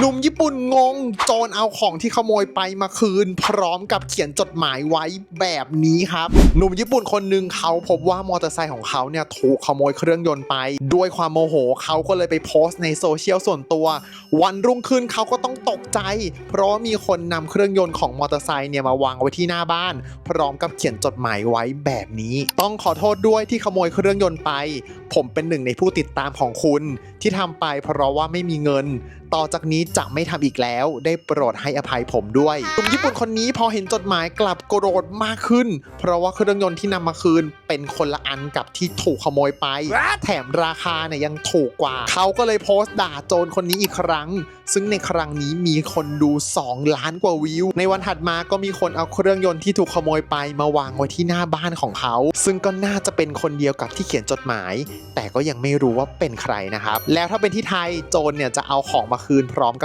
หนุ่มญี่ปุ่นงง โจรเอาของที่ขโมยไปมาคืน พร้อมกับเขียนจดหมายไว้แบบนี้ครับ หนุ่มญี่ปุ่นคนหนึ่งเขาพบว่ามอเตอร์ไซค์ของเขาเนี่ยถูกขโมยเครื่องยนต์ไป ด้วยความโมโหเขาก็เลยไปโพสต์ในโซเชียลส่วนตัว วันรุ่งขึ้นเขาก็ต้องตกใจ เพราะว่ามีคนนำเครื่องยนต์ของมอเตอร์ไซค์เนี่ยมาวางไว้ที่หน้าบ้าน พร้อมกับเขียนจดหมายไว้แบบนี้ ต้องขอโทษด้วยที่ขโมยเครื่องยนต์ไป ผมเป็นหนึ่งในผู้ติดตามของคุณ ที่ทำไปเพราะว่าไม่มีเงินต่อจากนี้จะไม่ทำอีกแล้ว ได้โปรดให้อภัยผมด้วยหนุ่มญี่ปุ่นคนนี้พอเห็นจดหมายกลับโกรธมากขึ้น เพราะว่าเครื่องยนต์ที่นำมาคืน เป็นคนละอันกับที่ถูกขโมยไป แถมราคาเนี่ยยังถูกกว่า เขาก็เลยโพสต์ด่าโจรคนนี้อีกครั้ง ซึ่งในครั้งนี้มีคนดู 2 ล้านกว่าวิว ในวันถัดมาก็มีคนเอาเครื่องยนต์ที่ถูกขโมยไปมาวางไว้ที่หน้าบ้านของเขา ซึ่งก็น่าจะเป็นคนเดียวกับที่เขียนจดหมาย แต่ก็ยังไม่รู้ว่าเป็นใครนะครับ แล้วถ้าเป็นที่ไทยโจรเนี่ยจะเอาของมาคืนพร้อมกับ